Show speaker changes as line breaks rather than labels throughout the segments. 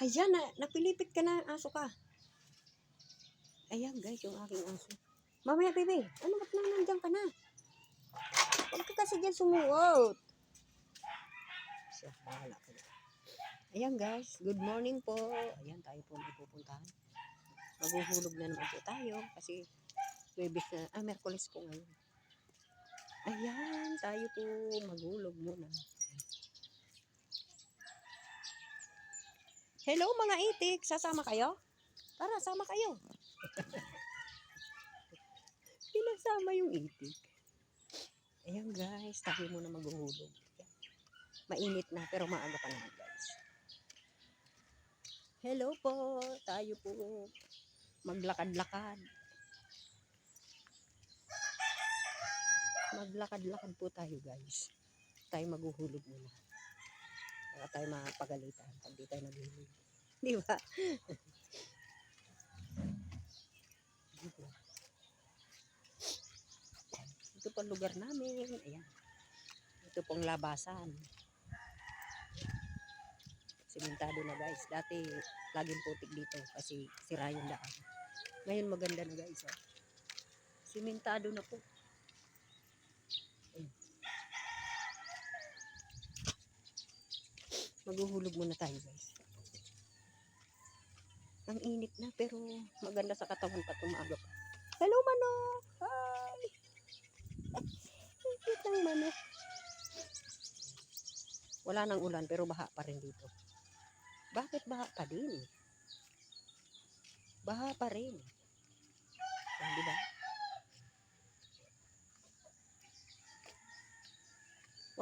Ayan, na, napilipit ka na, aso ka. Ayan guys, yung aking aso. Mamaya, bebe. Ano ba't na nandiyan ka na? Huwag ka kasi dyan sumuot. Siya. Ayan guys, good morning po. Ayan, tayo po may pupuntahan. Maghuhulog na naman po tayo kasi Webes na, ah, Merkulis po ngayon. Ayan, tayo po maghulog muna. Hello mga itik, sasama kayo? Tara, sama kayo. Pinasama yung itik. Ayan guys, tayo muna maghuhulog. Mainit na pero maaga pa naman guys. Hello po, tayo po maglakad-lakad. Maglakad-lakad po tayo guys. Tayo maghuhulog muna. Para tayo mapagalitan pag di tayo naghulog. Di ba? Ito po ang lugar namin. Ayan. Ito pong labasan. Simentado na guys. Dati laging putik dito kasi sira yung daan. Ngayon maganda na guys. Oh. Simentado na po. Maghuhulog muna tayo guys. Ang init na pero maganda sa katawan pa tumaga. Hello manok! Hi! Ang cute ng. Wala nang ulan pero baha pa rin dito. Bakit baha pa din? Baha pa rin. Ah, di ba?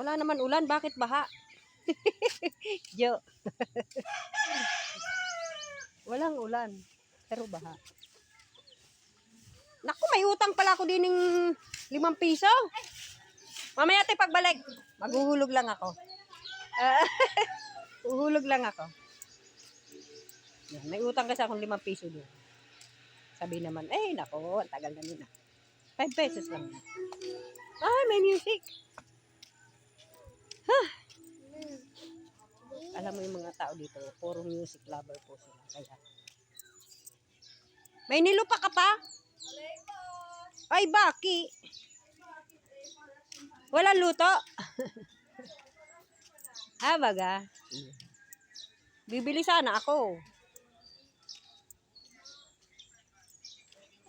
Wala naman ulan, bakit baha? Jo. Walang ulan, pero baha. Naku, may utang pala ako din ng limang piso. Mamaya tayo pagbalik. Maghuhulog lang ako. Uhulog lang ako. May utang kasi akong limang piso doon. Sabi naman, eh, nako, ang tagal na nila. Five pesos lang. Ay, may music. Alam mo yung mga tao dito, puro music lover po sila. Kaya. May nilupa ka pa? Ay, baki. Wala luto. ah, baga. Bibili sana ako.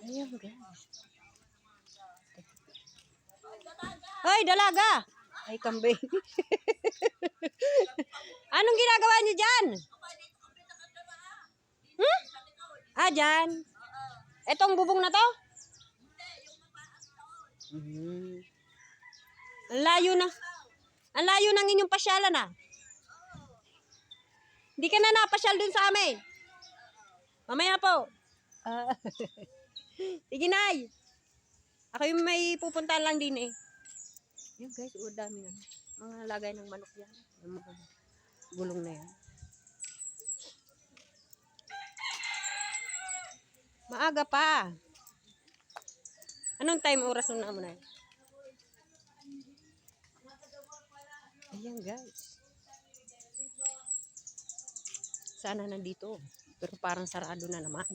Ayan, guys. Hoy, dalaga! Ay, kambing. Anong ginagawa niyo dyan? Hmm? Ah, dyan. Etong bubong na to? Mhm. Ang layo na. Ang layo ng inyong pasyalan ah. Hindi ka na napasyal dun sa amin. Mamaya po. Ah. Sige, Nay. Ako yung may pupuntahan lang din eh. Yan guys, o dami na. Mga lagay ng manok yan. Yung mga gulong na yan. Maaga pa. Anong time oras nung naamo na yan? Ayan guys. Sana nandito. Pero parang sarado na naman.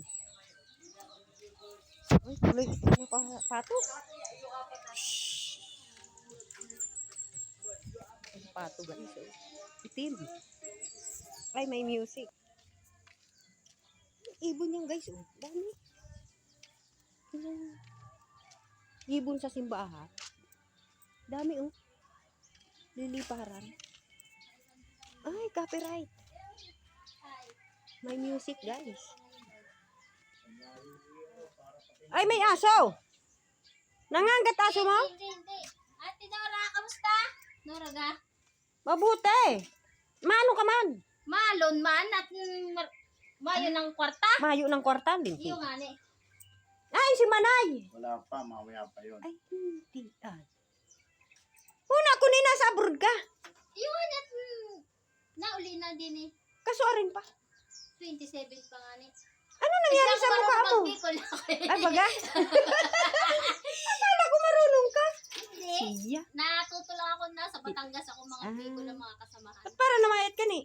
Ay, tuloy. Ano pa? Pato? Ang pato guys. Oh. Itim. Ay, may music. Ibon yan guys. Oh. Dami. Tingnan. Ibon sa simbahan. Dami oh. Liliparan. Ay, copyright. May music guys. Ay, may aso. Nangangat aso mo?
Hindi, hindi. Ate Nora, kamusta? Nora ga?
Mabuti. Mano ka man?
Malon man at mm, mar- mayo ng kwarta.
Mayo ng kwarta din.
Iyo nga ni.
Ay, si Manay.
Wala pa, mamaya pa yun.
Ay, hindi. Ay. Una ko ni nasa abroad ka.
Iyo nga ni at mm, nauli na din eh.
Kasuarin pa.
27 pa nga ni.
Ano nangyari sa mukha mo?
Ako eh.
Ay, baga? Akala ko marunong ka.
Natuto lang ako na sa Batangas ako mga
Ah.
bikol ng mga kasamahan.
At para namayat ka ni.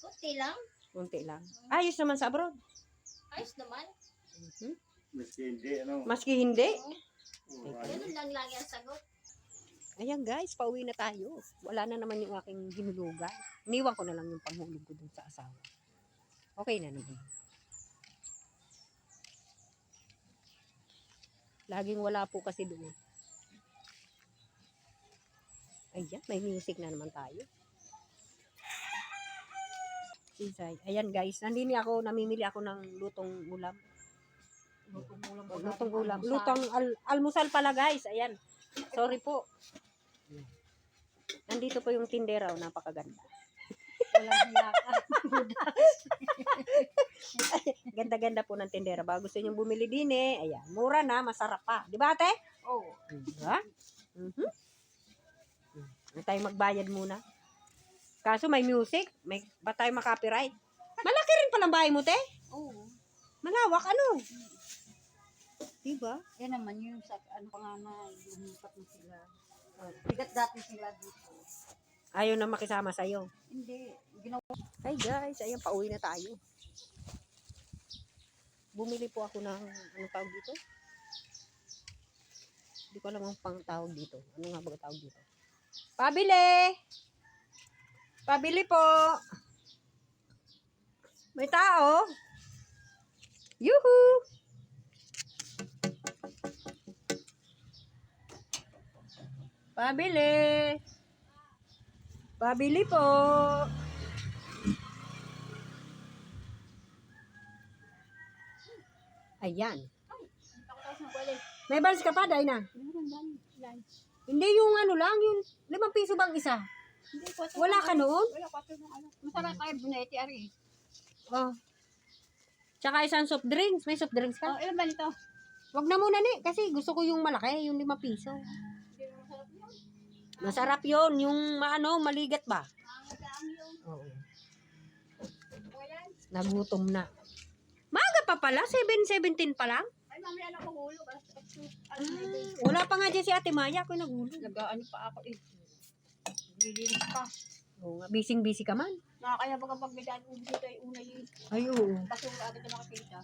Kunti lang.
Kunti lang. Ayos naman sa abroad.
Ayos naman.
Mhm.
Miski hindi, ano.
Maski hindi.
Oh,
Ganun lang lagi ang sagot.
Ayan guys, pauwi na tayo. Wala na naman yung aking hinulugan. Iniwan ko na lang yung panghulog ko dun sa asawa. Okay na naman. Laging wala po kasi doon. Ayan, may music na naman tayo. Sisay. Ayan guys, nandini ako, namimili ako ng lutong ulam.
Lutong ulam.
Lutong ulam. Lutong al- almusal pala guys. Ayan. Sorry po. Nandito po yung tindera. oh, Napakaganda. Ganda-ganda po ng tindera. Bago gusto nyo bumili din eh. Ayan. Mura na. Masarap pa. Di ba ate?
Oo.
Diba? Mhm. Hindi tayo magbayad muna. Kaso may music. May, ba tayo makapiright? Malaki rin palang bahay mo, te?
Oo.
Malawak, ano? Diba?
Yan naman yung sa ano pa nga na lumipat na sila. Bigat dati sila dito.
Ayaw na makisama sa'yo.
Hindi. Ginawa
Hi guys, ayan, pauwi na tayo. Bumili po ako ng, ano tawag dito? Hindi ko alam ang pang tawag dito. Ano nga ba tawag dito? Pabili! Pabili po! May tao! Yuhu! Pabili! Pabili po! Ayan. May balis ka pa, Dayna?
Meron lang.
Hindi yung ano lang, yung limang piso bang isa?
Hindi ko
Wala ka noon?
Wala ko ng ano. Masarap kayo buneti ari.
Oh. Tsaka isang soft drinks. May soft drinks
Oh,
ka?
ilan ba nito?
Wag na muna ni, kasi gusto ko yung malaki, yung limang piso.
Masarap yun.
Masarap yon yung maano, maligat ba? Oo. Nagutom na. Maga pa pala, 7.17 pa lang.
Ay, mamaya na ko ito.
Wala pa nga dyan si Ate Maya, ako nagulo.
Nag-ano pa ako eh. Nililinis pa.
Oo nga, busy-busy ka man.
Nakakaya ba kapag may daan ubi dito ay una yun.
Ay, oo.
Basura agad na nakakita.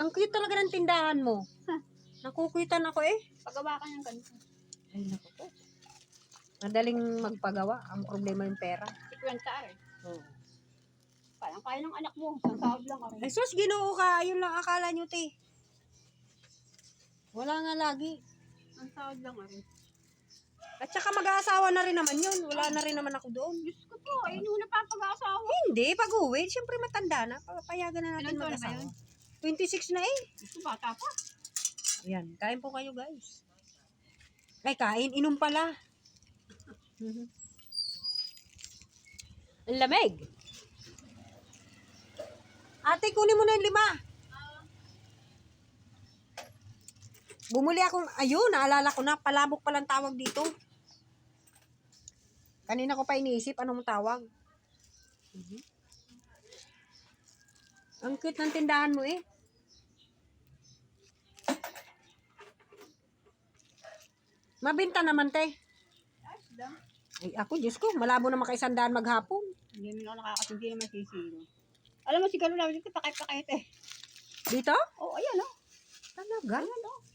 Ang cute talaga ng tindahan mo. Nakukuitan ako eh.
Pagawa ka ng ganito.
Ay, naku po. Madaling magpagawa. Ang problema yung pera.
50 ari.
Oo.
Kayang kaya ng anak mo. Isang sahod lang ari.
Ay, sus, ginoo ka. Ayun lang akala nyo, te. Wala nga lagi.
Isang sahod lang ari.
At saka mag-aasawa na rin naman yun. Wala na rin naman ako doon.
Diyos ko po, ay nuna pa pag-aasawa.
Hindi, pag-uwi. Siyempre matanda na. Papayagan na natin
Ilan taon na ba
mag-asawa.
yun?
26 na eh.
Ko, bata pa.
Ayan, kain po kayo guys. Ay, kain. Inom pala. Mhm. Ang lamig. Ate, kunin mo na yung lima. Bumuli akong, ayun, naalala ko na, palabok palang tawag dito. Kanina ko pa iniisip, anong tawag. Mhm. Ang cute ng tindahan mo eh. Mabinta naman, te. Ay, ako, Diyos ko, malabo na makaisandaan maghapon.
Hindi na ako nakakasindi naman sisino. Alam mo, si Galo lang, dito pakay-pakay eh.
Dito?
Oh, ayan oh.
Talaga?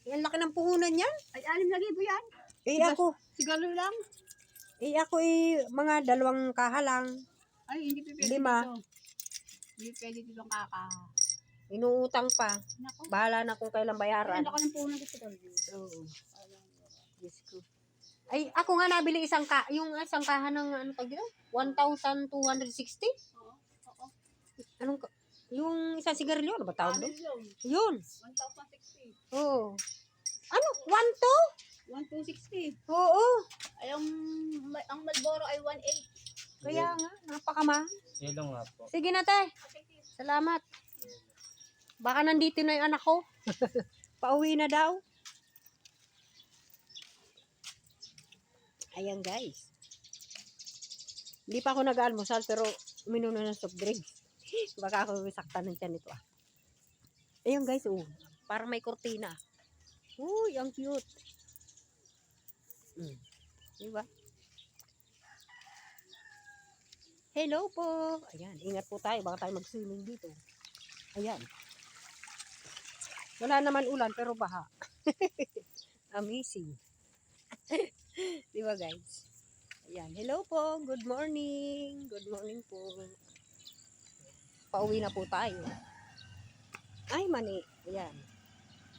Eh, ang laki ng puhunan yan.
Ay, anim na libo yan.
Eh,
Diba?
ako,
Si Galo lang.
eh, ako eh, mga dalawang kaha lang.
Ay, hindi pa pwede
Lima.
dito. Hindi pwede dito ang kaka.
Inuutang pa.
Nako.
Bahala na kung kailan
Ay,
bayaran.
laki ng puno dito.
Oo. Diyos ko. Ay, ako nga nabili isang ka, yung isang kaha ng, ano tawag dito? 1,260?
Oo. Oo.
Anong, ka- yung isang sigarilyo, ano ba tawag
Ano
doon?
yun?
Yun.
1,060.
Oo. Ano? 1,2?
1,260.
Oo.
Ay, ang, ang Malboro ay 1,800.
Kaya nga, napakamahal.
Yelo nga po.
Sige na, te. Salamat. Baka nandito na yung anak ko. Pauwi na daw. Ayan, guys. Hindi pa ako nag-almusal, pero uminom na ng soft drinks. Baka ako saktan ng tiyan nito, ah. Ayun, guys, oh. Parang may kortina. Uy, ang cute. Mm. Diba? Hello po. Ayan, ingat po tayo. Baka tayo mag-swimming dito. Ayan. Wala naman ulan, pero baha. Amazing. Di guys? Ayan. Hello po. Good morning. Good morning po. Pauwi na po tayo. Ay, mani. Ayan.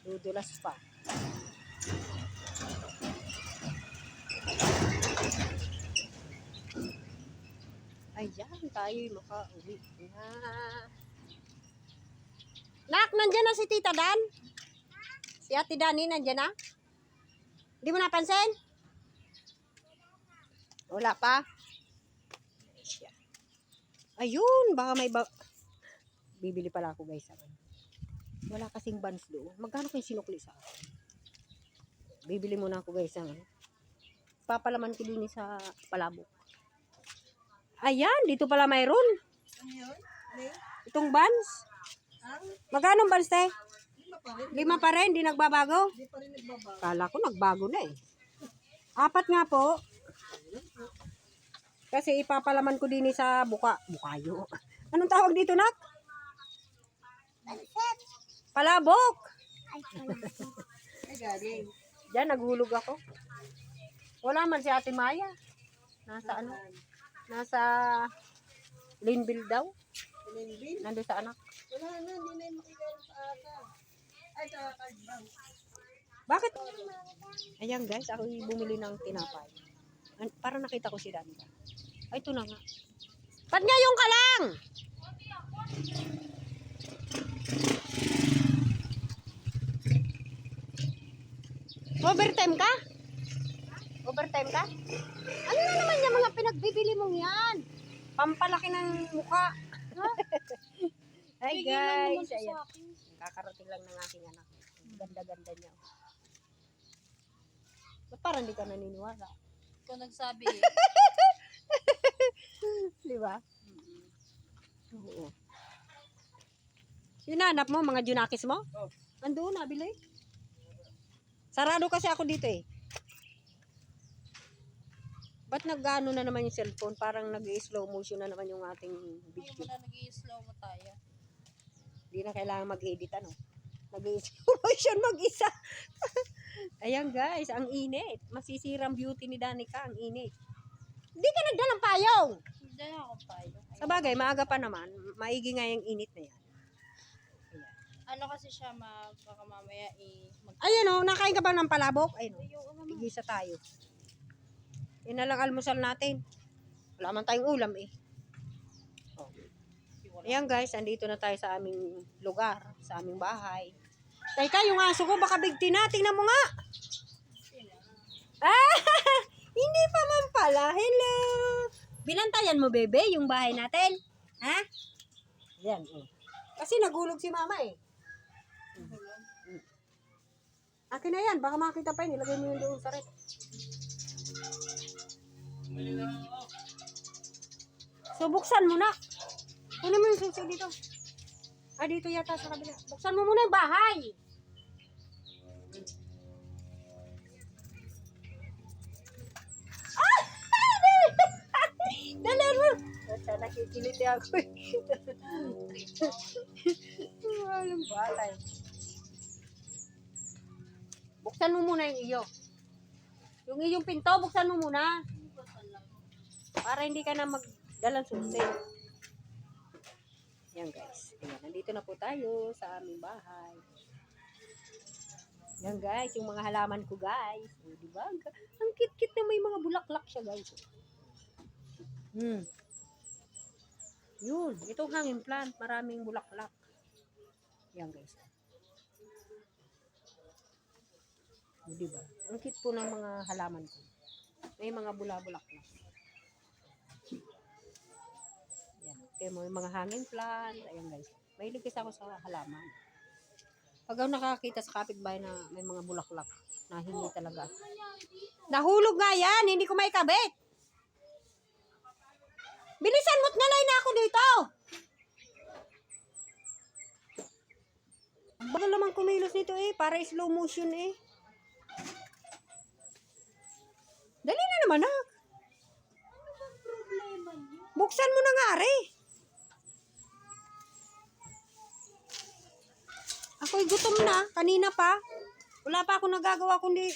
Dudulas pa. Ayan, tayo makauwi na. Nak, nandyan na si Tita Dan? Si Ate Dani, nandyan na? Hindi mo napansin? Wala pa? Ayun, baka may ba... Bibili pala ako guys. Ako. Wala kasing buns doon. Magkano kayo sinukli sa akin? Bibili muna ako guys. Ang, papalaman ko din sa palabok. Ayan, dito pala mayroon. Itong buns. Magkano buns, te?
lima pa rin.
Lima pa rin, di nagbabago.
Hindi pa rin nagbabago.
Kala ko nagbago na eh. Apat nga po. Kasi ipapalaman ko din sa buka. Bukayo. Anong tawag dito, nak? Palabok.
Ay, galing.
Diyan, naghulog ako. Wala man si Ate Maya. Nasa ano? Nasa Linville daw.
Pinindin.
Nandun sa anak.
Wala na, hindi na yung makikita sa ata. Ay, sa kagbaw.
Bakit? Ayan guys, ako yung bumili ng tinapay. Para nakita ko si Danica. Ay, ito na nga. Ba't nga yung kalang? Overtime ka? Overtime ka? Ano na naman yung mga pinagbibili mong yan? Pampalaki ng mukha. Hi guys, ayan. Kakarating lang ng aking anak. Ganda-ganda niya. Ba't parang hindi ka naniniwala?
Ikaw nagsabi eh.
Di ba? Oo. Yung nanap mo, mga junakis mo?
Oh.
Andun, nabili. Sarado kasi ako dito eh. Ba't nag-ano na naman yung cellphone? Parang nag-slow motion na naman yung ating
Ngayon
video.
mo na nag-i-slow mo tayo.
Hindi na kailangan mag-edit ano. Nag-slow motion mag-isa. Ayan guys, ang init. Masisirang beauty ni Danica, ang init. Hindi ka nagdalang payong.
Hindi ako tayo.
Sa bagay, maaga pa naman. Maigi nga yung init na yan.
Ano kasi siya, ma, baka mamaya i... Mag-
Ayan o, nakain ka ba ng palabok? Ayun o,
Ayaw naman.
igisa tayo. Yan na lang almusal natin. Wala man tayong ulam eh. Oh. Ayan guys, andito na tayo sa aming lugar, sa aming bahay. Teka, yung aso ko baka bigti na. Tingnan mo nga. Ah, hindi pa man pala. Hello. Binantayan mo, bebe, yung bahay natin. Ha? Yan. Oh. Kasi nagulog si mama eh. Akin na yan. Baka makita pa yun. Ilagay mo yun doon sa rep. So, buksan mo na. Kunin mo yung susi dito. Ah, dito yata sa kabila. Buksan mo muna yung bahay. Ah! Dali mo. Basta nakikiliti ako. Walang balay. Buksan mo muna yung iyo. Yung iyong pinto, buksan mo muna. Para hindi ka na magdalang susi. Yan guys. Ayan, nandito na po tayo sa aming bahay. Yan guys, yung mga halaman ko guys. O, di ba? Ang cute-cute na may mga bulaklak siya guys. Hmm. Yun, itong hanging plant, maraming bulaklak. Yan guys. O, di ba? Ang cute po ng mga halaman ko. May mga bula-bulaklak. Yan. Kaya mo yung mga hanging plant. Ayan guys. Mahilig kasi ako sa halaman. Pag ako nakakita sa kapitbahay na may mga bulaklak, nahingi talaga. Nahulog nga yan, hindi ko may kabit. Bilisan mo't ngalay na ako dito. Baka naman kumilos nito eh, para slow motion eh. Dali na naman ah.
problema niyo?
Buksan mo na nga, Are. Ako'y gutom na. Kanina pa. Wala pa ako nagagawa kundi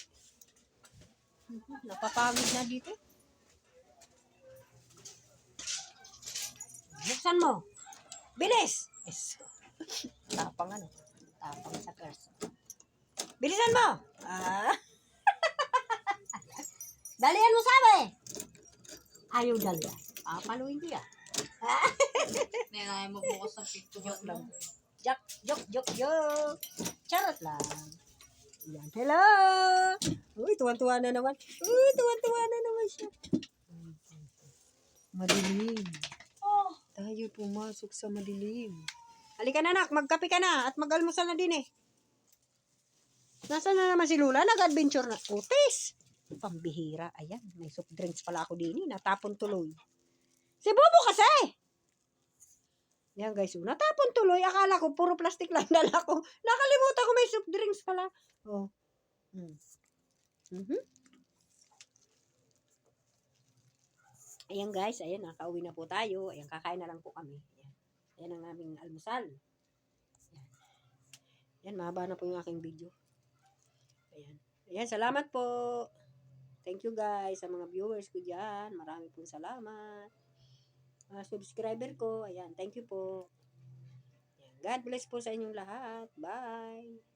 napapagod na dito. Buksan mo. Bilis! Yes. Tapang ano. Tapang sa person. Bilisan mo! Ah. Dalian mo sabi! Ayaw dalian. Papaluin ko yan.
Nga mo bukas ng picture
Joke lang. Joke, joke, joke, joke. Charot lang. Yan. Hello! Uy, tuwan-tuwa na naman. Uy, tuwan-tuwa na naman siya. Madilim.
Oh,
Tayo pumasok sa madilim. Halika na, nak. Magkape ka na at mag-almusal na din eh. Nasaan na naman si Lula? Nag-adventure na. Utis! Pambihira. Ayan, may soft drinks pala ako din. Natapon tuloy. Si Bobo kasi! Yan guys, oh, natapon tuloy. Akala ko puro plastic lang dala ko. Nakalimutan ko may soft drinks pala. Oh. Mm. Mhm. Ayan guys, ayan, nakauwi na po tayo. Ayan, kakain na lang po kami. Ayan, ayan ang aming almusal. Ayan. Ayan, mahaba na po yung aking video. Ayan. Ayan, salamat po. Thank you guys sa mga viewers ko dyan. Marami pong salamat. Mga subscriber ko. Ayan, thank you po. God bless po sa inyong lahat. Bye.